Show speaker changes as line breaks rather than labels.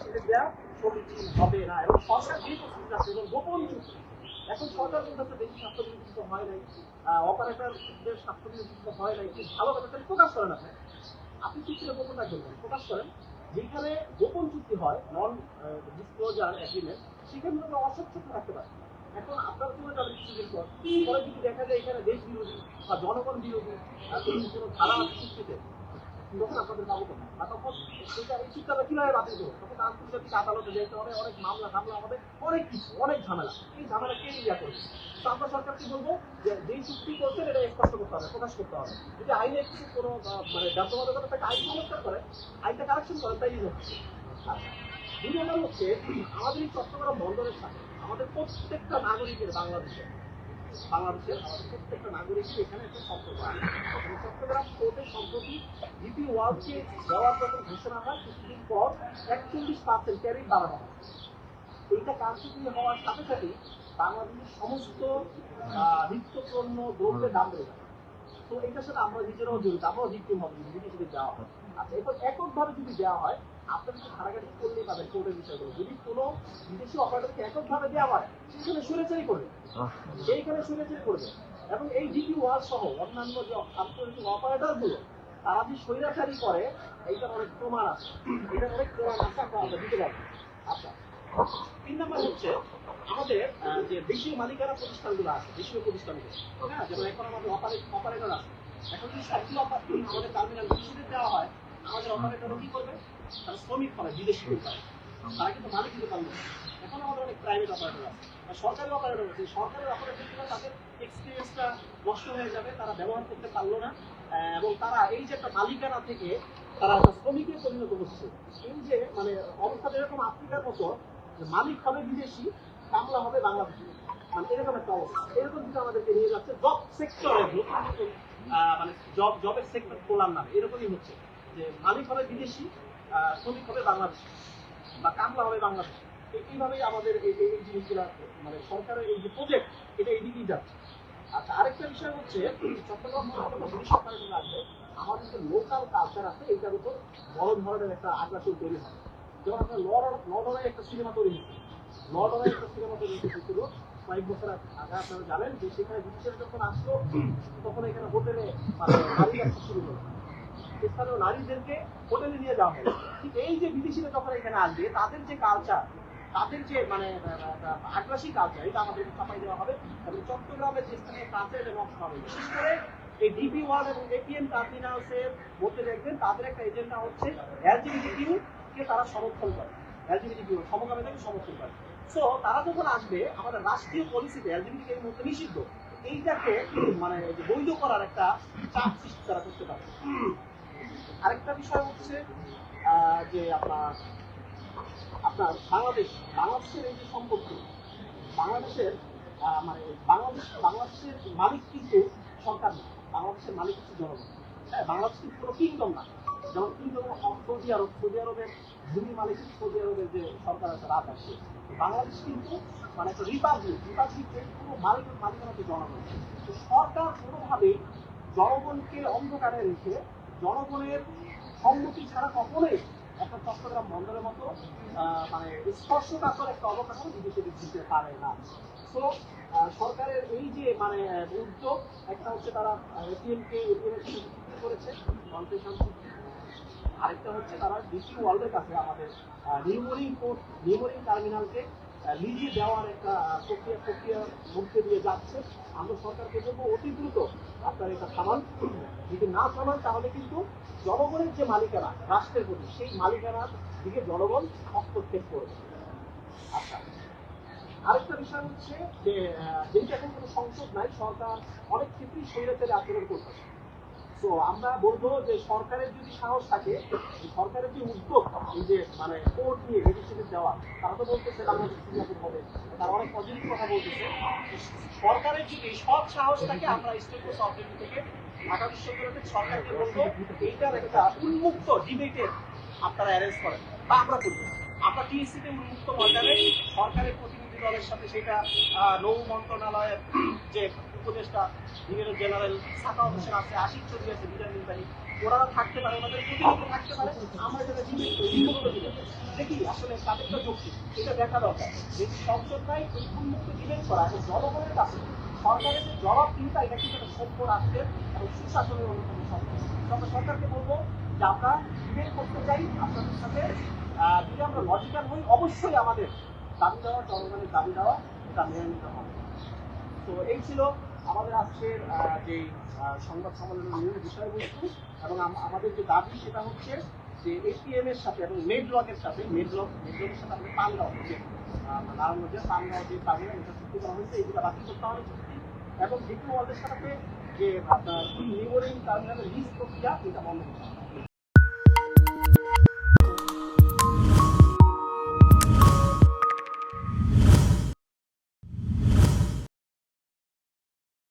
ছেড়ে দেওয়া সমীচীন হবে না। এবং সরকার যে প্রস্তুতি আছে এবং গোপন চুক্তি এখন সরকার বলতেছে বেশি স্বাস্থ্য বিরোধিত হয় নাই। অপারেটরদের স্বাস্থ্য বিরোধিত হয় নাই। খুব ভালো কথা, তাহলে প্রকাশ করেন আপনি। আপনি চুক্তিটা গোপন রাখবেন প্রকাশ করেন, যেখানে গোপন চুক্তি হয় নন ডিসক্লোজার এগ্রিমেন্ট সেখানে আপনি অস্বচ্ছতা রাখতে পারেন এখন আপনার চলে যাবে কিছুদিন পর, পরে যদি দেখা যায় এখানে দেশ বিরোধী বা জনগণ বিরোধী কোনো কোনো ধারা চুক্তিতে আদালতে যেতে অনেক হবে, অনেক কিছু, অনেক ঝামেলা। এই ঝামেলা কে তো আমরা যে চুক্তি করতে হবে, প্রকাশ করতে হবে। যদি আইনে কিছু মানে আইন করে হচ্ছে হচ্ছে, আমাদের চট্টগ্রাম বন্দরের সাথে আমাদের প্রত্যেকটা নাগরিকের বাংলাদেশের বাংলাদেশের আমাদের প্রত্যেকটা নাগরিকের এখানে একটা সম্পর্ক এবং চট্টগ্রাম পোর্টে সম্প্রতি ডিপি ওয়ার্ল্ডকে দেওয়ার ঘোষণা হয় কিছুদিন পর একচল্লিশ পার্সেন্ট ট্যারিফ বাড়ানো হয়। এইটা কার্যকরী হওয়ার সাথে সাথে বাংলাদেশের সমস্ত নিত্যপণ্য দ্রব্যের দাম বেড়ে যাবে তো এটার সাথে আমরা নিজেরাও জড়িত আমরাও ভিক্টিম হবে যদি বিদেশিদের দেওয়া হয়। আচ্ছা এরপর এককভাবে যদি দেওয়া হয় আপনারা কিন্তু ঘাটাঘাটি করলেই পাবেন কোর্টের বিষয়গুলো। যদি কোনো বিদেশি অপারেটরকে এককভাবে দেওয়া হয় সেখানে সুরেচারি করবে। সেইখানে সুরেচারি করবে। এবং এই ডিপি ওয়াল সহ অন্যান্য যে আন্তর্জাতিক অপারেটরগুলো তারা যে স্বৈরাচারী করে, এইটার অনেক প্রমাণ আছে। এটার অনেক প্রমাণ আছে, আপনারা দিতে পারব আচ্ছা তিন নম্বর হচ্ছে আমাদের যে দেশীয় মালিকানা প্রতিষ্ঠানগুলো আছে, দেশীয় প্রতিষ্ঠানগুলো হ্যাঁ যেমন এখন আমাদের অপারেটর আছে। এখন যদি আমাদের টার্মিনাল দেওয়া হয়, আমাদের অপারেটরও কি করবে? তারা শ্রমিক হবে, বিদেশি কোম্পানি তারা কিন্তু মালিক দিতে পারবে। এখন আমাদের অনেক প্রাইভেট অপারেটর আছে। আর সরকারি অপারেটর আছে সরকারি অপারেটরগুলো তাদের এক্সপিরিয়েন্সটা নষ্ট হয়ে যাবে, তারা ব্যবহার করতে পারল না। এবং তারা এই যে একটা মালিকানা থেকে তারা একটা শ্রমিকে পরিণত হচ্ছে, এই যে মানে অবস্থা এরকম আফ্রিকার মতো মালিক হবে বিদেশি, কামলা হবে বাংলাদেশি। মানে এরকম একটা অবস্থা। এরকম কিন্তু আমাদেরকে নিয়ে যাচ্ছে জব সেক্টরে মানে জব জবের সেক্টর খোলার নামে। এরকমই হচ্ছে যে মালিক হবে বিদেশি শ্রমিক হবে বাংলাদেশি, বা কামলা হবে বাংলাদেশ। এইভাবেই আমাদের এই এই- জিনিসগুলা মানে সরকারের এই যে প্রজেক্ট এটা এইদিকেই যাচ্ছে। আচ্ছা আরেকটা বিষয় হচ্ছে আমাদের যে লোকাল কালচার আছে এইটার উপর বড় ধরনের একটা আগ্রাসন তৈরি হয়। যেমন আপনার লর্ডনে একটা সিনেমা তৈরি হয়েছে। লর্ডনে একটা সিনেমা তৈরি হয়েছিল কয়েক বছর আগে আপনারা জানেন যে সেখানে ব্রিটিশের যখন আসলো, তখন এখানে হোটেলে মানে নারী ব্যবসা শুরু হলো। স্থানীয় নারীদেরকে হোটেলে নিয়ে যাওয়া হয় ঠিক এই যে বিদেশিরা যখন এখানে আসবে, তাদের যে কালচার তাদের যে মানে আগ্রাসী কালচার এটা আমাদের চাপাই দেওয়া হবে এবং চট্টগ্রামের যে স্থানীয় কালচার নষ্ট হবে বিশেষ করে এই ডিপি ওয়ান এবং এটিএম টার্মিনালস এর মধ্যে দেখবেন তাদের একটা এজেন্ডা হচ্ছে এলজিবিটি কে তারা সমর্থন করে। এলজিবিটি সমকামিতাকে সমর্থন করে। সো তারা যখন আসবে, আমাদের রাষ্ট্রীয় পলিসিতে এলজিবিটি এর মধ্যে নিষিদ্ধ, এইটাকে মানে বৈধ করার একটা চাপ সৃষ্টি তারা করতে পারে। আরেকটা বিষয় হচ্ছে যে আপনার আপনার বাংলাদেশ, বাংলাদেশের এই যে সম্পত্তি বাংলাদেশের মানে বাংলাদেশ, বাংলাদেশের মালিক কিন্তু সরকার না, বাংলাদেশের মালিক হচ্ছে জনগণ। হ্যাঁ বাংলাদেশ কিন্তু কোনো কিংডম না? যেমন কিংডম সৌদি আরব সৌদি আরবের ভূমি মালিক, সৌদি আরবের যে সরকার আছে রাত আসছে বাংলাদেশ কিন্তু মানে একটা রিপাবলিক রিপাবলিক কোনো মালিক, মালিকানা হচ্ছে জনগণ। তো সরকার কোনোভাবেই জনগণকে অন্ধকারে রেখে, জনগণের সম্মতি ছাড়া কখনোই একটা চট্টগ্রাম বন্দরের মতো মানে স্পর্শকাতর একটা অবকাঠামো বিদেশে দিতে পারে না। তো সরকারের এই যে মানে উদ্যোগ, একটা হচ্ছে তারা এটিএমকে এটিএম এর চুক্তি করেছে আরেকটা হচ্ছে তারা ডিসি ওয়ার্ল্ডের কাছে আমাদের নিউমোরিং পোর্ট নিউমোরিং টার্মিনালকে লিজে দেওয়ার একটা প্রক্রিয়া প্রক্রিয়ার মধ্যে দিয়ে যাচ্ছে। আমরা সরকারকে বলব, অতি দ্রুত আপনার এটা থামান যদি না থামান তাহলে কিন্তু জনগণের যে মালিকানা, রাষ্ট্রের প্রতি, সেই মালিকানার দিকে জনগণ হস্তক্ষেপ করবে। আচ্ছা আরেকটা বিষয় হচ্ছে যে যেহেতু এখন কোনো সংসদ নাই, সরকার অনেক ক্ষেত্রেই স্বৈরাচারী আচরণ করতেছে। তো আমরা বলব যে সরকারের যদি সাহস থাকে সরকারের যে উদ্যোগ যে মানে কোর্ট নিয়ে রেজিস্ট্রেশন দেওয়া, তারা তো বলতেছে বাংলাদেশ সিঙ্গাপুর হবে তারা অনেক পজিটিভ কথা বলতেছে। সরকারের যদি সৎ সাহস থাকে, আমরা স্টেট অথরিটি থেকে ঢাকা বিশ্ববিদ্যালয়ের সরকারকে বলব, এইটার একটা উন্মুক্ত ডিবেটের আপনারা অ্যারেঞ্জ করেন বা আমরা করব আমরা উন্মুক্ত ময়দানে সরকারের প্রতিনিধি দলের সাথে সেটা নৌ মন্ত্রণালয়ের যে উপদেষ্টা ব্রিগেডিয়ার জেনারেল সাকা হোসেন আছে, আশিক চৌধুরী আছে বিদায় মিন্তারি ওরা থাকতে পারে ওনাদের প্রতিনিধি থাকতে পারে, আমরা যেটা দেখি আসলে তাদের তাদেরটা যুক্তি, এটা দেখা দরকার। যে সংসদটাই এই উন্মুক্ত ডিবেট করা এবং জনগণের কাছে সরকারের যে জবাবদিহিতা এটা কিন্তু একটা সভ্য রাষ্ট্রের এবং সুশাসনের অন্যতম তবে সরকারকে বলব যে আমরা ডিবেট করতে চাই, আপনাদের সাথে যদি আমরা লজিক্যাল হই, অবশ্যই আমাদের দাবি দেওয়া, জনগণের দাবি দেওয়া, এটা মেনে নিতে হবে। তো এই ছিল আমাদের আজকের যে সংবাদ সম্মেলনের মূল বিষয়বস্তু এবং আমাদের যে দাবি সেটা হচ্ছে যে এটিএম এর সাথে এবং মেডলকের সাথে মেডলক মেডলকের সাথে আমাদের পানগাঁও যে নারায়ণগঞ্জে পানগাঁও যে পাবনা এটা চুক্তি করা হয়েছে, এগুলো বাতিল করতে হবে চুক্তি এবং ডিপি ওয়ার্ল্ডের সাথে যে, আপনার নিউরিং টার্মিনালের লিজ প্রক্রিয়া, এটা বন্ধ করতে